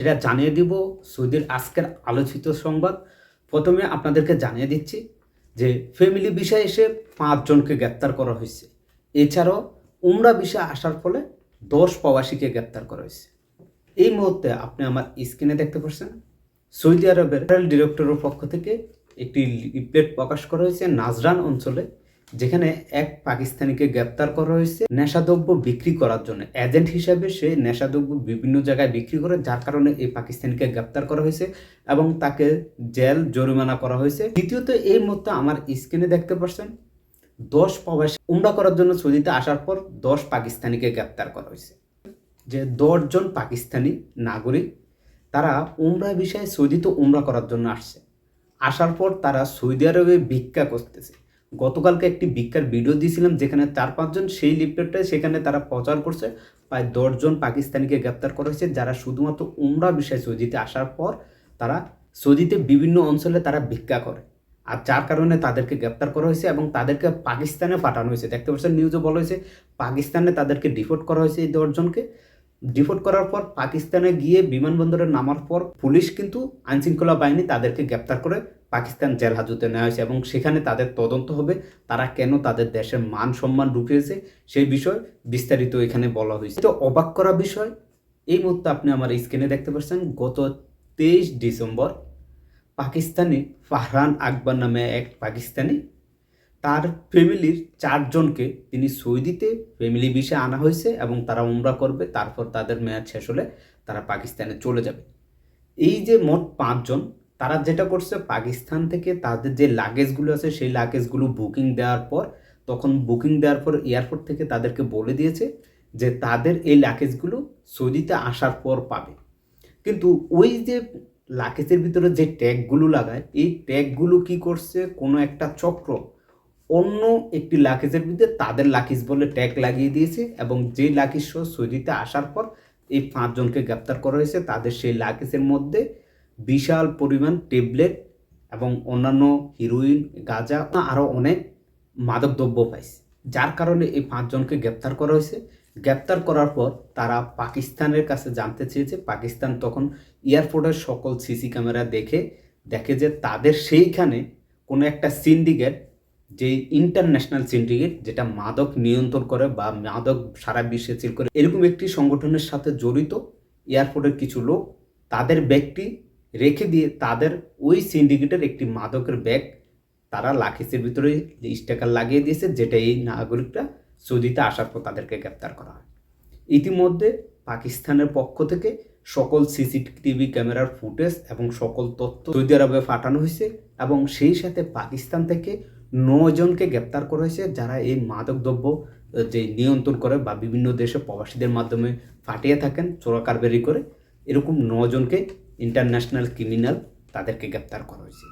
এটা জানিয়ে দিব সৌদির আজকের আলোচিত সংবাদ। প্রথমে আপনাদেরকে জানিয়ে দিচ্ছি যে ফ্যামিলি বিষয়ে এসে পাঁচজনকে গ্রেপ্তার করা হয়েছে। এছাড়াও উমরা বিষয়ে আসার ফলে দশ প্রবাসীকে গ্রেপ্তার করা হয়েছে। এই মুহূর্তে আপনি আমার স্ক্রিনে দেখতে পাচ্ছেন, সৌদি আরবের ডিরেক্টরের পক্ষ থেকে একটি লিফলেট প্রকাশ করা হয়েছে নাজরান অঞ্চলে। যেখানে এক পাকিস্তানিকে গ্রেপ্তার করা হয়েছে নেশাদ্রব্য বিক্রি করার জন্য। এজেন্ট হিসাবে সে নেশাদ্রব্য বিভিন্ন জায়গায় বিক্রি করে, যার কারণে এই পাকিস্তানিকে গ্রেপ্তার করা হয়েছে এবং তাকে জেল, জরিমানা করা হয়েছে। দ্বিতীয়ত, এই মুহূর্তে আমার স্ক্রিনে দেখতে পাচ্ছেন, দশ প্রবাসী উমরা করার জন্য সৌদিতে আসার পর দশ পাকিস্তানিকে গ্রেপ্তার করা হয়েছে। যে দশজন পাকিস্তানি নাগরিক, তারা উমরা বিষয়ে সৌদিতে উমরা করার জন্য আসছে। আসার পর তারা সৌদি আরবে ভিক্ষা করতেছে। গতকালকে একটি ভিক্ষার ভিডিও দিয়েছিলাম যেখানে চার পাঁচজন সেই লিফলেটটা সেখানে তারা প্রচার করছে। প্রায় দশজন পাকিস্তানিকে গ্রেপ্তার করা হয়েছে, যারা শুধুমাত্র উমরা বিষয়ে সৌদিতে আসার পর তারা সৌদিতে বিভিন্ন অঞ্চলে তারা ভিক্ষা করে। আর যার কারণে তাদেরকে গ্রেপ্তার করা হয়েছে এবং তাদেরকে পাকিস্তানে পাঠানো হয়েছে। দেখতে পাচ্ছেন নিউজে বলা হয়েছে, পাকিস্তানে তাদেরকে ডিপোর্ট করা হয়েছে এই দশজনকে। ডিপোর্ট করার পর পাকিস্তানে গিয়ে বিমানবন্দরে নামার পর পুলিশ কিন্তু আইনশৃঙ্খলা বাহিনী তাদেরকে গ্রেপ্তার করে পাকিস্তান জেল হাজতে নেওয়া হয়েছে এবং সেখানে তাদের তদন্ত হবে, তারা কেন তাদের দেশের মান সম্মান ঢুকিয়েছে সেই বিষয় বিস্তারিত এখানে বলা হয়েছে। তো অবাক করা বিষয়, এই মুহূর্তে আপনি আমার স্ক্রিনে দেখতে পাচ্ছেন, গত তেইশ ডিসেম্বর পাকিস্তানি ফাহরান আকবর নামে এক পাকিস্তানি তার ফ্যামিলির চারজনকে তিনি সৌদিতে ফ্যামিলি বিষয়ে আনা হয়েছে এবং তারা উমরা করবে, তারপর তাদের মেয়াদ শেষ হলে তারা পাকিস্তানে চলে যাবে। এই যে মোট পাঁচজন, তারা যেটা করছে, পাকিস্তান থেকে তাদের যে লাগেজগুলো আছে, সেই লাগেজগুলো বুকিং দেওয়ার পর, তখন বুকিং দেওয়ার পর এয়ারপোর্ট থেকে তাদেরকে বলে দিয়েছে যে তাদের এই লাগেজগুলো সৌদিতে আসার পর পাবে। কিন্তু ওই যে লাগেজের ভিতরে যে ট্যাগগুলো লাগায়, এই ট্যাগগুলো কি করছে? কোনো একটা চক্র অন্য একটি লাকিজের ভিতরে তাদের লাকিজ বলে ট্যাগ লাগিয়ে দিয়েছে এবং যে লাকিজ সহ সৌদিতে আসার পর এই পাঁচজনকে গ্রেপ্তার করা হয়েছে। তাদের সেই লাকেজের মধ্যে বিশাল পরিমাণ ট্যাবলেট এবং অন্যান্য হিরোইন গাঁজা আরও অনেক মাদকদ্রব্য পাইছে। যার কারণে এই পাঁচজনকে গ্রেপ্তার করা হয়েছে। গ্রেপ্তার করার পর তারা পাকিস্তানের কাছে জানতে চেয়েছে। পাকিস্তান তখন এয়ারপোর্টের সকল সিসি ক্যামেরা দেখে দেখে যে তাদের সেইখানে কোনো একটা সিন্ডিকেট যে ইন্টারন্যাশনাল সিন্ডিকেট যেটা মাদক নিয়ন্ত্রণ করে বা মাদক সারা বিশ্বে চিল করে, এরকম একটি সংগঠনের সাথে জড়িত এয়ারপোর্টের কিছু লোক, তাদের ব্যাগটি রেখে দিয়ে তাদের ওই সিন্ডিকেটের একটি মাদকের ব্যাগ তারা লাখিসের ভিতরে স্টিকার লাগিয়ে দিয়েছে, যেটা এই নাগরিকরা সৌদিতে আসার পর তাদেরকে গ্রেপ্তার করা হয়। ইতিমধ্যে পাকিস্তানের পক্ষ থেকে সকল সিসিটিভি ক্যামেরার ফুটেজ এবং সকল তথ্য সৌদি আরবে পাঠানো হয়েছে এবং সেই সাথে পাকিস্তান থেকে নজনকে গ্রেপ্তার করা হয়েছে, যারা এই মাদকদ্রব্য যে নিয়ন্ত্রণ করে বা বিভিন্ন দেশে প্রবাসীদের মাধ্যমে ফাটিয়ে থাকেন, চোরাকারবেরি করে, এরকম নজনকে ইন্টারন্যাশনাল ক্রিমিনাল তাদেরকে গ্রেপ্তার করা হয়েছে।